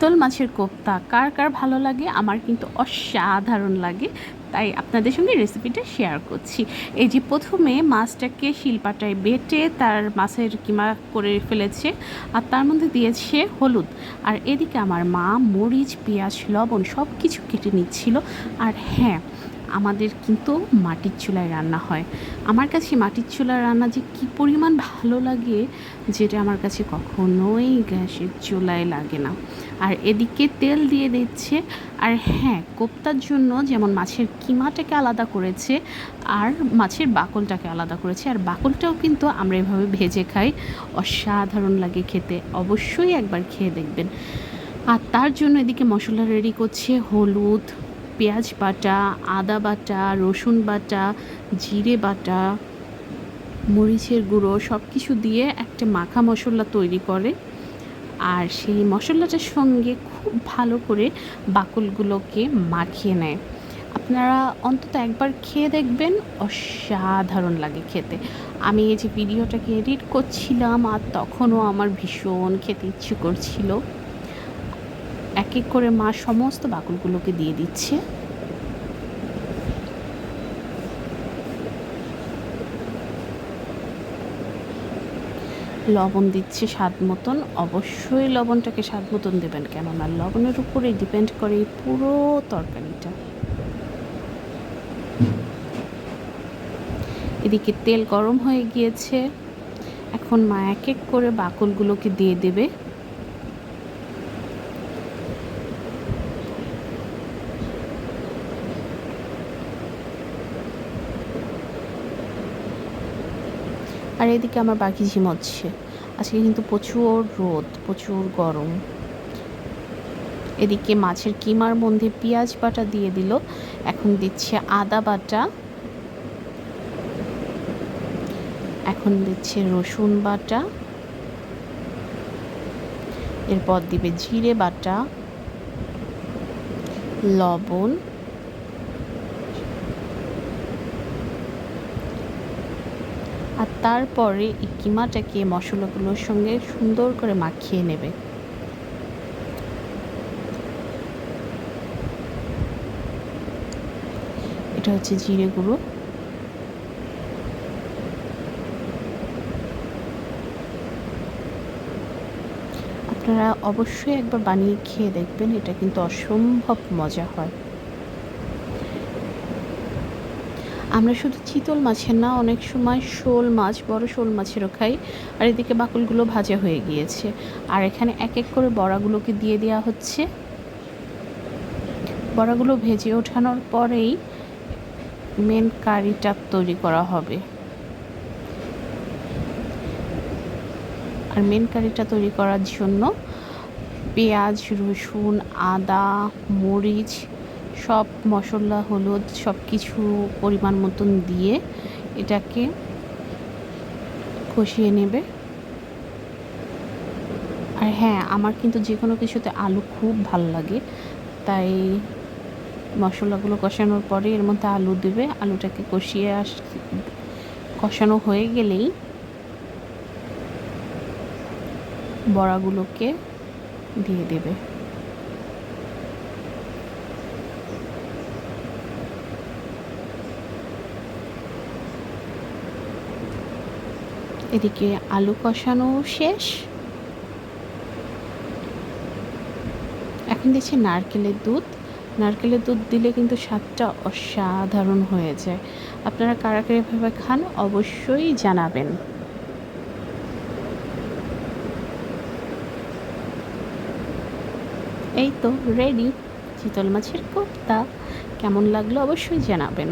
চিতল মাছের কোপ্তা, কার কার ভালো লাগে? আমার কিন্তু অসাধারণ লাগে, তাই আপনাদের সঙ্গে রেসিপিটা শেয়ার করছি। এই যে প্রথমে মাছটাকে শিলপাটায় বেটে তার মাছের কিমা করে ফেলেছে, আর তার মধ্যে দিয়েছে হলুদ। আর এদিকে আমার মা, মরিচ, পেঁয়াজ, লবণ সব কিছু কেটে নিচ্ছিল। আর হ্যাঁ আমাদের কিন্তু মাটির চুলায় রান্না হয়। আমার কাছে মাটির চুলার রান্না যে কী পরিমাণ ভালো লাগে, যেটা আমার কাছে কখনোই গ্যাসের চুলায় লাগে না। আর এদিকে তেল দিয়ে দিচ্ছে, আর হ্যাঁ কোপ্তার জন্য যেমন মাছের কিমাটাকে আলাদা করেছে, আর মাছের বাকলটাকে আলাদা করেছে। আর বাকলটাও কিন্তু আমরা এভাবে ভেজে খাই, অসাধারণ লাগে খেতে। অবশ্যই একবার খেয়ে দেখবেন। আর তার জন্য এদিকে মশলা রেডি করছে হলুদ পেঁয়াজ বাটা, আদা বাটা, রসুন বাটা, জিরে বাটা, মরিচের গুঁড়ো সব কিছু দিয়ে একটা মাখা মশলা তৈরি করে। আর সেই মশলাটার সঙ্গে খুব ভালো করে বাকলগুলোকে মাখিয়ে নেয়। আপনারা অন্তত একবার খেয়ে দেখবেন, অসাধারণ লাগে খেতে। আমি এই যে ভিডিওটাকে এডিট করছিলাম আর তখনও আমার ভীষণ খেতে ইচ্ছে করছিল। এক এক করে মা সমস্ত বাকলগুলোকে দিয়ে দিচ্ছে। লবণ দিচ্ছি স্বাদ মতন। অবশ্যই লবণটাকে স্বাদ মতন দেবেন কেননা লবণের উপরে ডিপেন্ড করে এই পুরো তরকারিটা। এদিকে তেল গরম হয়ে গিয়েছে। এখন মা এক এক করে বাকলগুলোকে দিয়ে দেবে। আর এদিকে আমার বাকি ঝিমোচ্ছে আজকে কিন্তু প্রচুর রোদ, প্রচুর গরম। এদিকে মাছের কিমার মধ্যে পেঁয়াজ বাটা দিয়ে দিল, এখন দিচ্ছে আদা বাটা। এখন দিচ্ছে রসুন বাটা। এরপর দিবে জিরে বাটা, লবণ আর তারপরে এই কিমাটাকে মশলাগুলোর সঙ্গে সুন্দর করে মাখিয়ে নেবে। এটা হচ্ছে জিরে গুঁড়ো। আপনারা অবশ্যই একবার বানিয়ে খেয়ে দেখবেন, এটা কিন্তু অসম্ভব মজা হয়। আমরা শুধু চিতল মাছের না, অনেক সময় শোল মাছ, বড় শোল মাছেরও খাই। আর এদিকে বাকুলগুলো ভাজা হয়ে গিয়েছে। আর এখানে এক এক করে বড়াগুলোকে দিয়ে দেওয়া হচ্ছে। বড়াগুলো ভেজে ওঠানোর পরেই মেন কারিটা তৈরি করা হবে। আর মেন কারিটা তৈরি করার জন্য পেঁয়াজ, রসুন, আদা, মরিচ সব মশলা, হলুদ সব কিছু পরিমাণ মতন দিয়ে এটাকে কষিয়ে নেবে। আর হ্যাঁ আমার কিন্তু যে কোনো কিছুতে আলু খুব ভালো লাগে, তাই মশলাগুলো কষানোর পরে এর মধ্যে আলু দেবে। আলুটাকে কষিয়ে আস, কষানো হয়ে গেলেই বড়াগুলোকে দিয়ে দেবে। এদিকে আলু কষানো শেষ। এখন দিচ্ছি নারকেলের দুধ। নারকেলের দুধ দিলে কিন্তু স্বাদটা অসাধারণ হয়ে যায়। আপনারা কারা কারাভাবে খান অবশ্যই জানাবেন। এই তো রেডি। চিতল মাছের কোপ্তা। কেমন লাগল অবশ্যই জানাবেন।